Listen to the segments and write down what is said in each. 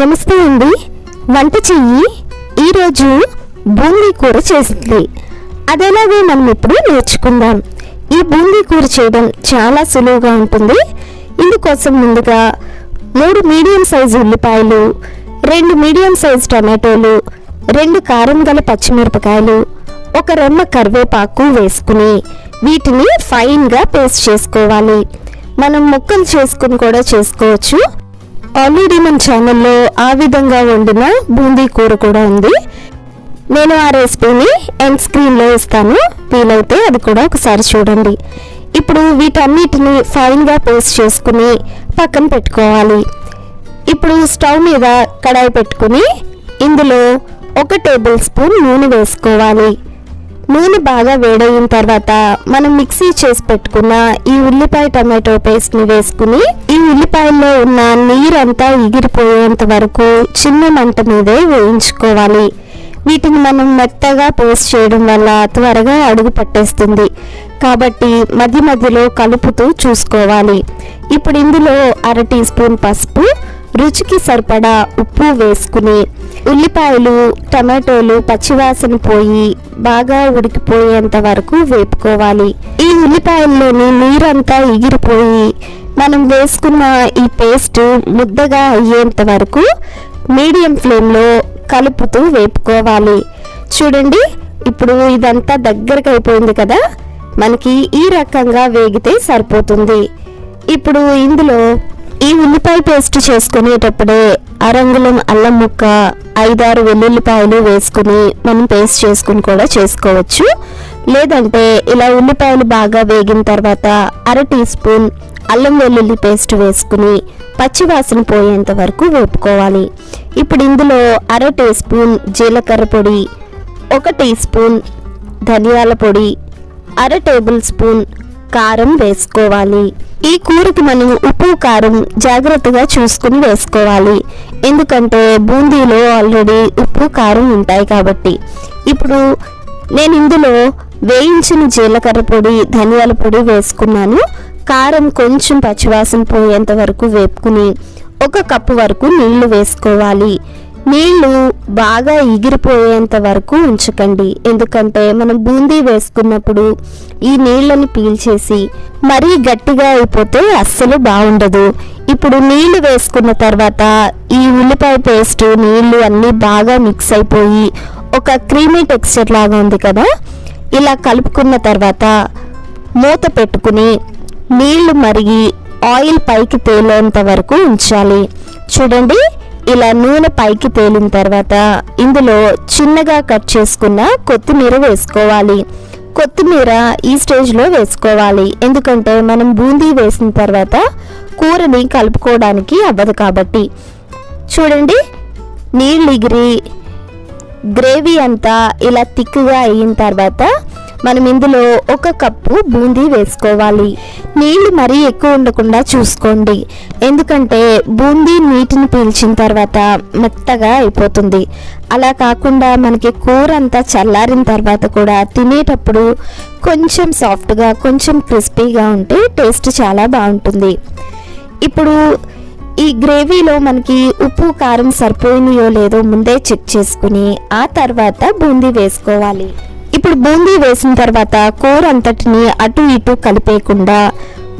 నమస్తే అండి. వంట చెయ్యి ఈరోజు బూందీ కూర చేసింది. అదేలాగే మనం ఇప్పుడు నేర్చుకుందాం. ఈ బూందీ కూర చేయడం చాలా సులువుగా ఉంటుంది. ఇందుకోసం ముందుగా మూడు మీడియం సైజు ఉల్లిపాయలు రెండు మీడియం సైజు టమాటోలు రెండు కారం గల పచ్చిమిరపకాయలు ఒక రెమ్మ కరివేపాకు వేసుకుని వీటిని ఫైన్గా పేస్ట్ చేసుకోవాలి. మనం ముక్కలు చేసుకుని కూడా చేసుకోవచ్చు. ఆల్రెడీ మన ఛానల్లో ఆ విధంగా వండిన బూందీ కూర కూడా ఉంది. నేను ఆ రెసిపీని ఎండ్ స్క్రీన్లో ఇస్తాను. వీలైతే అది కూడా ఒకసారి చూడండి. ఇప్పుడు వీటన్నిటిని ఫైన్గా పేస్ట్ చేసుకుని పక్కన పెట్టుకోవాలి. ఇప్పుడు స్టవ్ మీద కడాయి పెట్టుకుని ఇందులో ఒక టేబుల్ స్పూన్ నూనె వేసుకోవాలి. నూనె బాగా వేడయిన తర్వాత మనం మిక్సీ చేసి పెట్టుకున్న ఈ ఉల్లిపాయ టమాటో పేస్ట్ని వేసుకుని ఉల్లిపాయల్లో ఉన్న నీరంతా ఎగిరిపోయేంత వరకు చిన్న మంట మీదే వేయించుకోవాలి. వీటిని మనం మెత్తగా పేస్ట్ చేయడం వల్ల త్వరగా అడుగు పట్టేస్తుంది. కాబట్టి మధ్య మధ్యలో కలుపుతూ చూసుకోవాలి. ఇప్పుడు ఇందులో అర టీ స్పూన్ పసుపు రుచికి సరిపడా ఉప్పు వేసుకుని ఉల్లిపాయలు టమాటోలు పచ్చివాసన పోయి బాగా ఉడికిపోయేంత వరకు వేపుకోవాలి. ఈ ఉల్లిపాయల్లోని నీరంతా ఎగిరిపోయి మనం వేసుకున్న ఈ పేస్ట్ ముద్దగా అయ్యేంత వరకు మీడియం ఫ్లేమ్లో కలుపుతూ వేపుకోవాలి. చూడండి ఇప్పుడు ఇదంతా దగ్గరకు అయిపోయింది కదా? మనకి ఈ రకంగా వేగితే సరిపోతుంది. ఇప్పుడు ఇందులో ఈ ఉల్లిపాయ పేస్ట్ చేసుకునేటప్పుడే అరంగుళం అల్లం ముక్క ఐదారు వెల్లుల్లిపాయలు వేసుకుని మనం పేస్ట్ చేసుకుని కూడా చేసుకోవచ్చు. లేదంటే ఇలా ఉల్లిపాయలు బాగా వేగిన తర్వాత అర టీ స్పూన్ అల్లం వెల్లుల్లి పేస్ట్ వేసుకుని పచ్చివాసన పోయేంత వరకు వేపుకోవాలి. ఇప్పుడు ఇందులో అర టీ స్పూన్ జీలకర్ర పొడి ఒక టీ స్పూన్ ధనియాల పొడి అర టేబుల్ స్పూన్ కారం వేసుకోవాలి. ఈ కూరకి మనం ఉప్పు కారం జాగ్రత్తగా చూసుకుని వేసుకోవాలి. ఎందుకంటే బూందీలో ఆల్రెడీ ఉప్పు కారం ఉంటాయి కాబట్టి. ఇప్పుడు నేను ఇందులో వేయించిన జీలకర్ర పొడి ధనియాల పొడి వేసుకున్నాను. కారం కొంచెం పచ్చివాసన పోయేంత వరకు వేపుకుని ఒక కప్పు వరకు నీళ్ళు వేసుకోవాలి. నీళ్ళు బాగా ఎగిరిపోయేంత వరకు ఉంచకండి. ఎందుకంటే మనం బూందీ వేసుకున్నప్పుడు ఈ నీళ్ళని పీల్చేసి మరీ గట్టిగా అయిపోతే అస్సలు బాగుండదు. ఇప్పుడు నీళ్ళు వేసుకున్న తర్వాత ఈ ఉల్లిపాయ పేస్ట్ నీళ్ళు అన్నీ బాగా మిక్స్ అయిపోయి ఒక క్రీమీ టెక్స్చర్ లాగా ఉంది కదా? ఇలా కలుపుకున్న తర్వాత మూత పెట్టుకుని నీళ్ళు మరిగి ఆయిల్ పైకి తేలేంత వరకు ఉంచాలి. చూడండి ఇలా నూనె పైకి తేలిన తర్వాత ఇందులో చిన్నగా కట్ చేసుకున్న కొత్తిమీర వేసుకోవాలి. కొత్తిమీర ఈ స్టేజ్లో వేసుకోవాలి. ఎందుకంటే మనం బూందీ వేసిన తర్వాత కూరని కలుపుకోవడానికి అవ్వదు కాబట్టి. చూడండి నీళ్ళు ఎగిరి గ్రేవీ అంతా ఇలా తిక్కుగా అయిన తర్వాత మనం ఇందులో ఒక కప్పు బూందీ వేసుకోవాలి. నీళ్ళు మరీ ఎక్కువ ఉండకుండా చూసుకోండి. ఎందుకంటే బూందీ నీటిని పీల్చిన తర్వాత మెత్తగా అయిపోతుంది. అలా కాకుండా మనకి కూర అంతా చల్లారిన తర్వాత కూడా తినేటప్పుడు కొంచెం సాఫ్ట్గా కొంచెం క్రిస్పీగా ఉంటే టేస్ట్ చాలా బాగుంటుంది. ఇప్పుడు ఈ గ్రేవీలో మనకి ఉప్పు కారం సరిపోయినాయో లేదో ముందే చెక్ చేసుకుని ఆ తర్వాత బూందీ వేసుకోవాలి. ఇప్పుడు బూందీ వేసిన తర్వాత కూర అంతటిని అటు ఇటు కలిపేయకుండా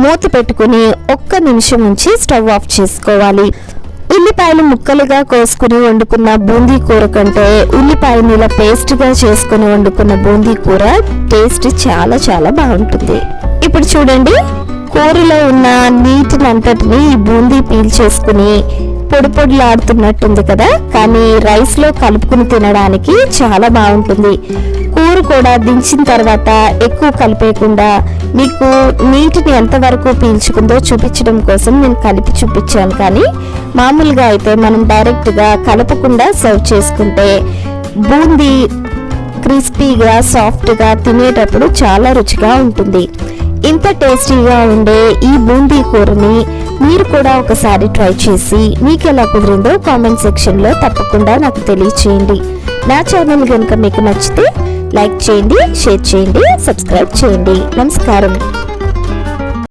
మూత పెట్టుకుని ఒక్క నిమిషం ఉంచి స్టవ్ ఆఫ్ చేసుకోవాలి. ఉల్లిపాయలు ముక్కలుగా కోసుకుని వండుకున్న బూందీ కూర కంటే ఉల్లిపాయని ఇలా పేస్ట్గా చేసుకుని వండుకున్న బూందీ కూర టేస్ట్ చాలా చాలా బాగుంటుంది. ఇప్పుడు చూడండి కూరలో ఉన్న నీటిని అంతటిని ఈ బూందీ పీల్చేసుకుని పొడి పొడిలాడుతున్నట్టుంది కదా? కానీ రైస్లో కలుపుకుని తినడానికి చాలా బాగుంటుంది. కూర కూడా దించిన తర్వాత ఎక్కువ కలిపేయకుండా మీకు నీటిని ఎంతవరకు పీల్చుకుందో చూపించడం కోసం నేను కలిపి చూపించాను. కానీ మామూలుగా అయితే మనం డైరెక్ట్గా కలపకుండా సర్వ్ చేసుకుంటే బూందీ క్రిస్పీగా సాఫ్ట్గా తినేటప్పుడు చాలా రుచిగా ఉంటుంది. ఇంత టేస్టీగా ఉండే ఈ బూందీ కూరని మీరు కూడా ఒకసారి ట్రై చేసి మీకు ఎలా కుదిరిందో కామెంట్ సెక్షన్లో తప్పకుండా నాకు తెలియచేయండి. నా ఛానల్ కనుక మీకు నచ్చితే లైక్ చేయండి షేర్ చేయండి సబ్స్క్రైబ్ చేయండి. నమస్కారం.